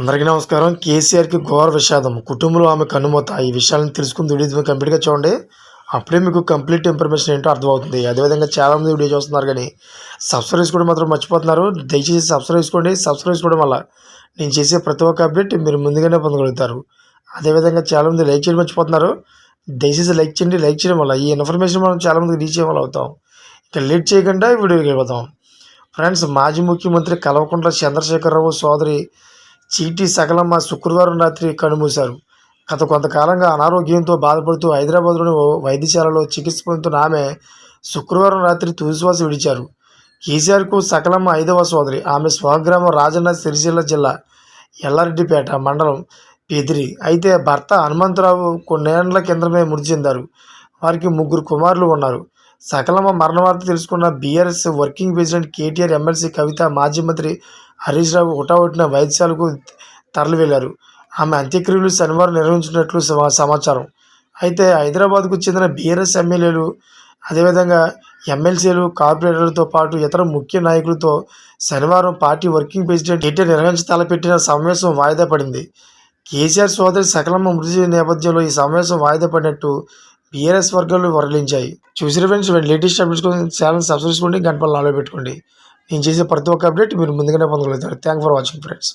అందరికీ నమస్కారం. కేసీఆర్కి ఘోర విషాదం. కుటుంబంలో ఆమె కన్నుమూత. ఈ విషయాలను తెలుసుకుని వీడియో కంప్లీట్గా చూడండి. అప్పుడే మీకు కంప్లీట్ ఇన్ఫర్మేషన్ ఏంటో అర్థమవుతుంది. అదేవిధంగా చాలామంది వీడియో చూస్తున్నారు కానీ సబ్స్క్రైబ్ చేసుకోవడం మాత్రం మర్చిపోతున్నారు. దయచేసి సబ్స్క్రైబ్ చేసుకోండి. సబ్స్క్రైబ్ చేసుకోవడం వల్ల నేను చేసే ప్రతి ఒక్క అప్డేట్ మీరు ముందుగానే పొందగలుగుతారు. అదేవిధంగా చాలామంది లైక్ చేయడం మర్చిపోతున్నారు. దయచేసి లైక్ చేయండి. లైక్ చేయడం వల్ల ఈ ఇన్ఫర్మేషన్ మనం చాలామందికి రీచ్ చేయడం వల్ల అవుతాం. ఇక లేట్ చేయకుండా వీడియోకి వెళ్ళిపోతాం ఫ్రెండ్స్ మాజీ ముఖ్యమంత్రి కల్వకుంట్ల చంద్రశేఖరరావు సోదరి చీటీ సకలమ్మ శుక్రవారం రాత్రి కనుమూశారు. గత కొంతకాలంగా అనారోగ్యంతో బాధపడుతూ హైదరాబాద్లోని ఓ వైద్యశాలలో చికిత్స పొందుతున్న ఆమె శుక్రవారం రాత్రి తుదిశ్వాస విడిచారు. కేసీఆర్కు సకలమ్మ ఐదవ సోదరి. ఆమె స్వగ్రామం రాజన్న సిరిసిల్ల జిల్లా ఎల్లారెడ్డిపేట మండలం పెదిరి. అయితే భర్త హనుమంతరావు కొన్నేళ్ళ కిందమే మృతి చెందారు. వారికి ముగ్గురు కుమారులు ఉన్నారు. సకలమ్మ మరణ వార్త తెలుసుకున్న BRS working president KTR MLC Kavitha మాజీ మంత్రి హరీష్ రావు హుటాహుటిన వైద్యశాలకు తరలి వెళ్ళారు ఆమె అంత్యక్రియలు శనివారం నిర్వహించినట్లు సమా- సమాచారం. అయితే హైదరాబాద్కు చెందిన బీఆర్ఎస్ ఎమ్మెల్యేలు అదేవిధంగా ఎమ్మెల్సీలు కార్పొరేటర్లతో పాటు ఇతర ముఖ్య నాయకులతో శనివారం పార్టీ వర్కింగ్ ప్రెసిడెంట్ కేటీఆర్ నిర్వహించి తలపెట్టిన సమావేశం వాయిదా పడింది. కేసీఆర్ సోదరి సకలమ్మ మృతి నేపథ్యంలో ఈ సమావేశం వాయిదా పడినట్టు బీఆర్ఎస్ వర్గాలు వర్లించాయి చూసిన ఫ్రెండ్స్ లేటెస్ట్ అప్డేట్స్ కోసం ఛానల్ సబ్స్క్రైబ్ చేసుకోండి గంట నాలో పెట్టుకోండి. నేను చేసే ప్రతి ఒక్క అప్డేట్ మీరు ముందుగానే పొందగలుగుతారు. Thank for watching friends